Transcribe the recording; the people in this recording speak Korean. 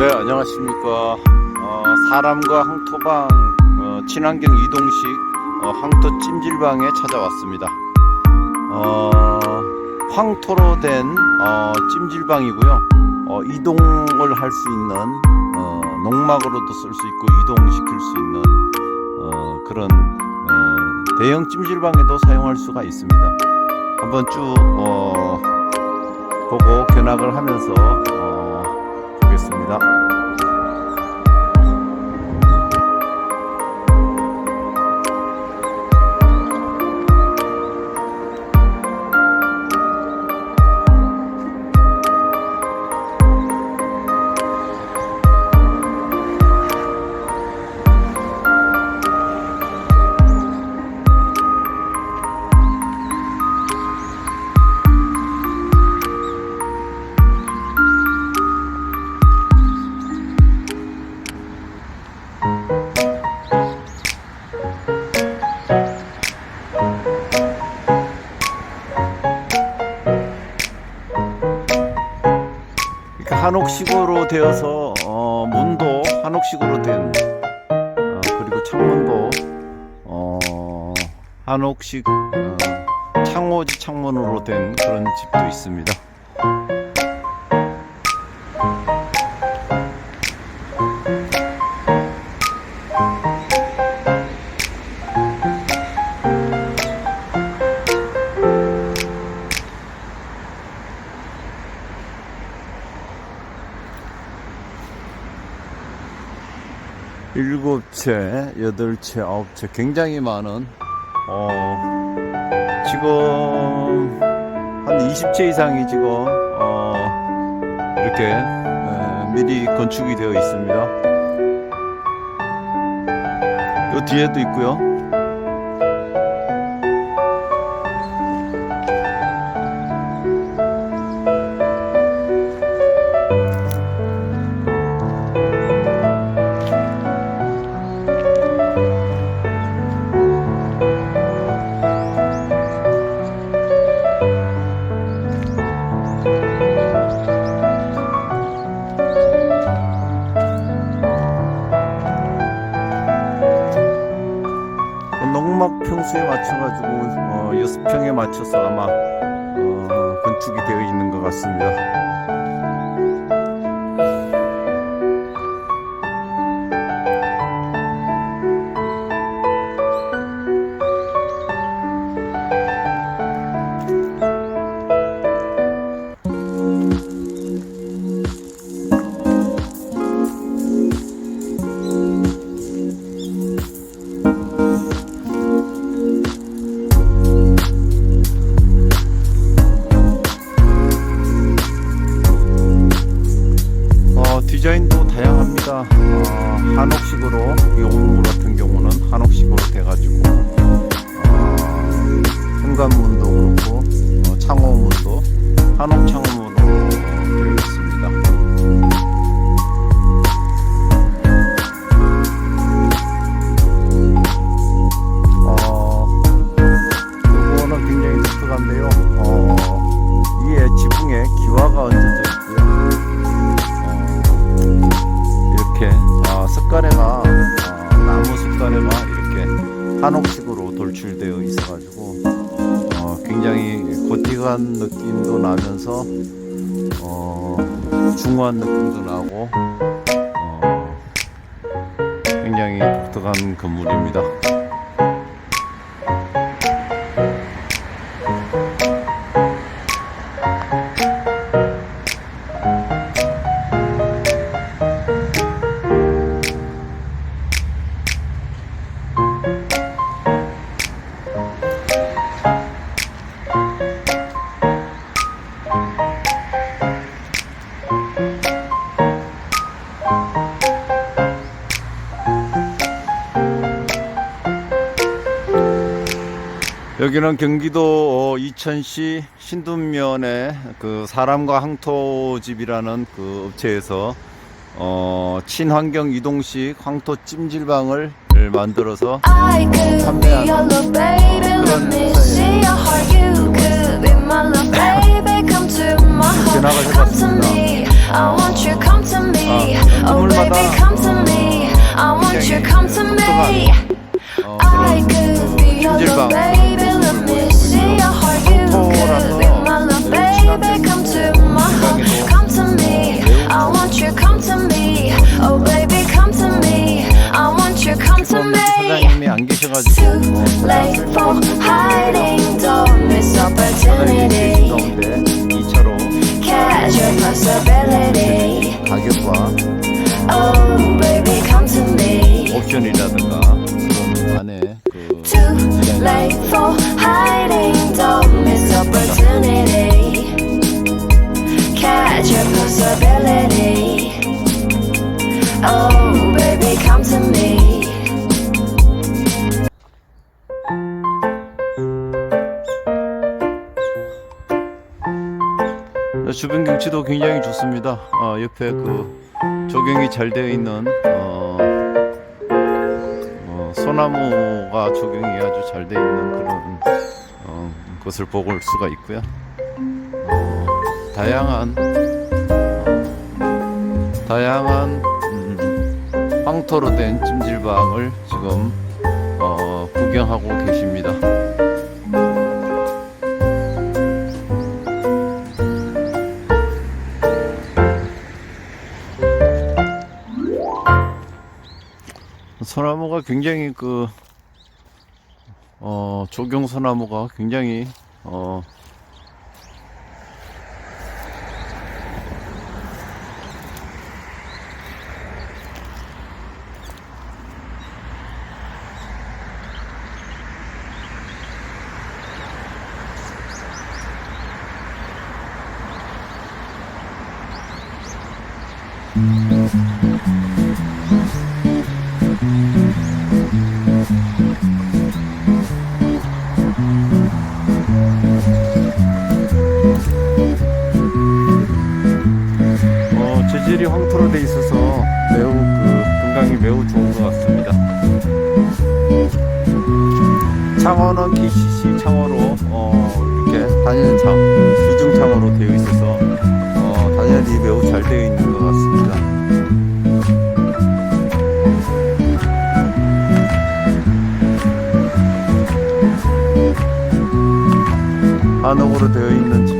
네, 안녕하십니까. 어, 사람과 황토방 어, 친환경 이동식 어, 황토 찜질방에 찾아왔습니다. 어, 황토로 된 어, 찜질방이고요. 어, 이동을 할 수 있는 어, 농막으로도 쓸 수 있고 이동시킬 수 있는 어, 그런 어, 대형 찜질방에도 사용할 수가 있습니다. 한번 쭉 어, 보고 견학을 하면서 어, 보겠습니다. 한옥식으로 되어서 어, 문도 한옥식으로 된 어, 그리고 창문도 어, 한옥식 어, 창호지 창문으로 된 그런 집도 있습니다. 일곱 채, 여덟 채, 아홉 채 굉장히 많은 어, 지금 한 20채 이상이 지금 어, 이렇게 에, 미리 건축이 되어 있습니다. 요 뒤에도 있고요. 농막 평수에 맞춰가지고 어, 여섯 평에 맞춰서 아마 어, 건축이 되어 있는 것 같습니다. 어, 한옥식으로 용무 같은 경우는 한옥식으로 돼가지고 어, 현관문도 그렇고 어, 창호문도 한옥 창호문 굉장히 고티한 느낌도 나면서 어, 중후한 느낌도 나고 어, 굉장히 독특한 건물입니다. 여기는 경기도 어, 이천시 신둔면의 그 사람과 항토집이라는 그 업체에서 어, 친환경 이동식 황토 찜질방을 만들어서. Oh I want you come to me 어, 그런 찜질방 be my little baby Come to my heart Come to me I want you come to me Oh baby come to me I want you come to 없는 me 사장님이 안 계셔가지고 Too 어, late for hiding Don't miss 사장님이 opportunity 가운데 2차로 Catch your possibility 가격과 Oh baby come to me 옵션이라든가 그런 안에 그 Too late for Oh me 주변 경치도 굉장히 좋습니다. 어, 옆에 그 조경이 잘 되어 있는 어, 어, 소나무가 조경이 아주 잘 되어 있는 그런 어, 것을 보실 수가 있고요. 어, 다양한 어, 다양한 음, 황토로 된 찜질방을 지금 어, 구경하고 계십니다. 소나무가 굉장히 그, 어, 조경 소나무가 굉장히, 어, 어, 재질이 황토로 돼 있어서 매우 그 건강이 매우 좋은 것 같습니다. 창호는 KCC 창호로 어, 이렇게 단연 창, 이중 창호로 되어 있어서 어, 단열이 매우 잘 되어 있는 것 같습니다. 한옥으로 되어 있는 집도 있고요.